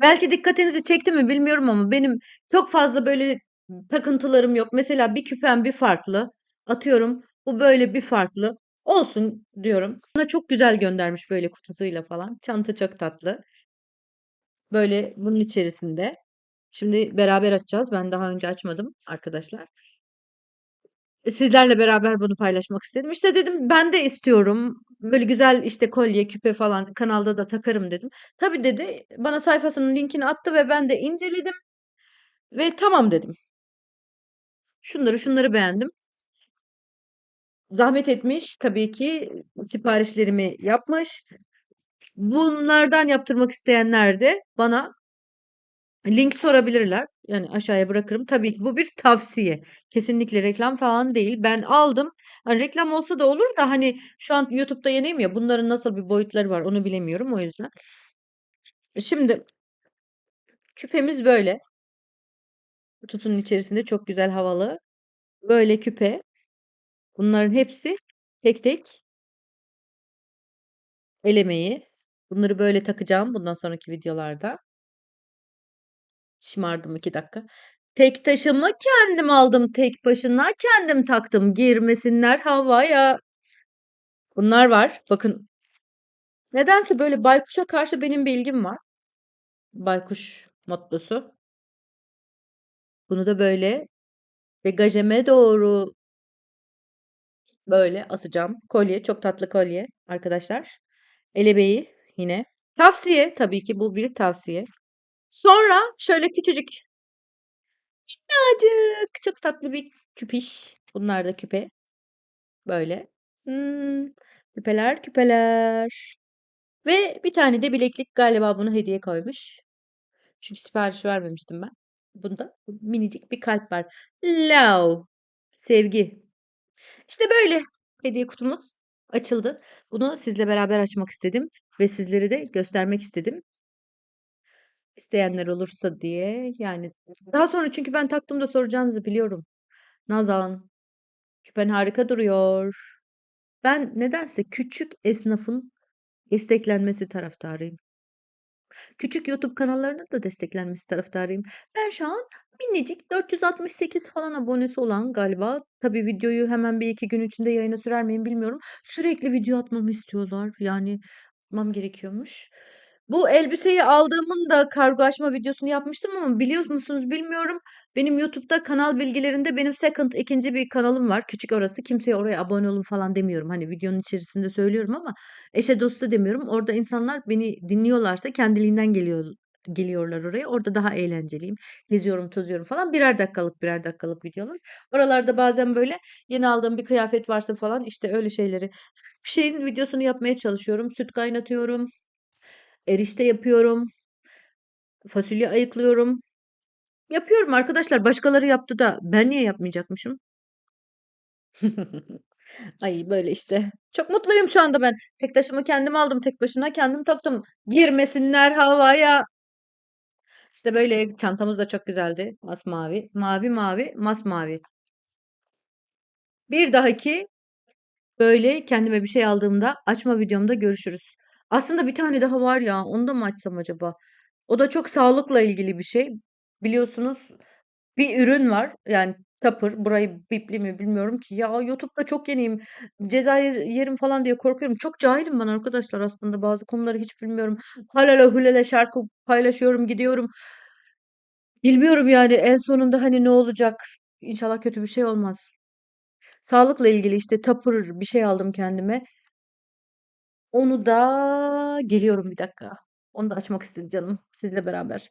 Belki dikkatinizi çekti mi bilmiyorum ama benim çok fazla böyle takıntılarım yok. Mesela bir küpem bir farklı. Atıyorum bu böyle bir farklı. Olsun diyorum. Bana çok güzel göndermiş böyle kutusuyla falan. Çanta çok tatlı. Böyle bunun içerisinde. Şimdi beraber açacağız. Ben daha önce açmadım arkadaşlar. E, Sizlerle beraber bunu paylaşmak istedim. İşte dedim ben de istiyorum. Böyle güzel işte kolye, küpe falan kanalda da takarım dedim. Tabii dedi. Bana sayfasının linkini attı ve ben de inceledim ve tamam dedim. Şunları şunları beğendim. Zahmet etmiş tabii ki siparişlerimi yapmış. Bunlardan yaptırmak isteyenler de bana link sorabilirler. Yani aşağıya bırakırım. Tabii ki bu bir tavsiye. Kesinlikle reklam falan değil. Ben aldım. Hani reklam olsa da olur da hani şu an YouTube'da yeniyim ya bunların nasıl bir boyutları var onu bilemiyorum o yüzden. Şimdi küpemiz böyle. Kutusunun içerisinde çok güzel havalı. Böyle küpe. Bunların hepsi tek tek el emeği. Bunları böyle takacağım bundan sonraki videolarda. Şımardım 2 dakika. Tek taşımı kendim aldım tek başına kendim taktım girmesinler havaya. Bunlar var. Bakın. Nedense böyle baykuşa karşı benim bir ilgim var. Baykuş mottosu. Bunu da böyle degajeme doğru böyle asacağım. Kolye, çok tatlı kolye arkadaşlar. Elebeği yine. Tavsiye tabii ki bu bir tavsiye. Sonra şöyle küçücük minnacık çok tatlı bir küpiş. Bunlar da küpe. Böyle. Hmm, küpeler küpeler. Ve bir tane de bileklik galiba bunu hediye koymuş. Çünkü sipariş vermemiştim ben. Bunda minicik bir kalp var. Love. Sevgi. İşte böyle hediye kutumuz açıldı. Bunu sizle beraber açmak istedim ve sizlere de göstermek istedim. İsteyenler olursa diye yani daha sonra çünkü ben taktığımda soracağınızı biliyorum. Nazan, küpen harika duruyor. Ben nedense küçük esnafın desteklenmesi taraftarıyım. Küçük YouTube kanallarının da desteklenmesi taraftarıyım. Ben şu an minicik 468 falan abonesi olan galiba. Tabii videoyu hemen bir iki gün içinde yayına sürer miyim bilmiyorum. Sürekli video atmamı istiyorlar. Yani atmam gerekiyormuş. Bu elbiseyi aldığımın da kargo açma videosunu yapmıştım ama biliyor musunuz bilmiyorum. Benim YouTube'da kanal bilgilerinde benim second ikinci bir kanalım var. Küçük orası. Kimseye oraya abone olun falan demiyorum. Hani videonun içerisinde söylüyorum ama eşe dosta demiyorum. Orada insanlar beni dinliyorlarsa kendiliğinden geliyor geliyorlar oraya. Orada daha eğlenceliyim. Geziyorum, tozuyorum falan. Birer dakikalık birer dakikalık videolar. Oralarda bazen böyle yeni aldığım bir kıyafet varsa falan işte öyle şeyleri bir şeyin videosunu yapmaya çalışıyorum. Süt kaynatıyorum. Erişte yapıyorum. Fasulye ayıklıyorum. Yapıyorum arkadaşlar. Başkaları yaptı da ben niye yapmayacakmışım? Ay böyle işte. Çok mutluyum şu anda ben. Tek taşımı kendim aldım. Tek başına kendim taktım. Girmesinler havaya. İşte böyle çantamız da çok güzeldi. Masmavi. Mavi mavi masmavi. Bir dahaki böyle kendime bir şey aldığımda açma videomda görüşürüz. Aslında bir tane daha var ya. Onu da mı açsam acaba? O da çok sağlıkla ilgili bir şey. Biliyorsunuz bir ürün var. Yani Tupper. Burayı bipli mi bilmiyorum ki. Ya YouTube'da çok yeniyim. Ceza yer- yerim falan diye korkuyorum. Çok cahilim ben arkadaşlar aslında. Bazı konuları hiç bilmiyorum. Halala hulele şarkı paylaşıyorum gidiyorum. Bilmiyorum yani en sonunda hani ne olacak? İnşallah kötü bir şey olmaz. Sağlıkla ilgili işte Tupper bir şey aldım kendime. Onu da geliyorum bir dakika. Onu da açmak istedim canım sizle beraber.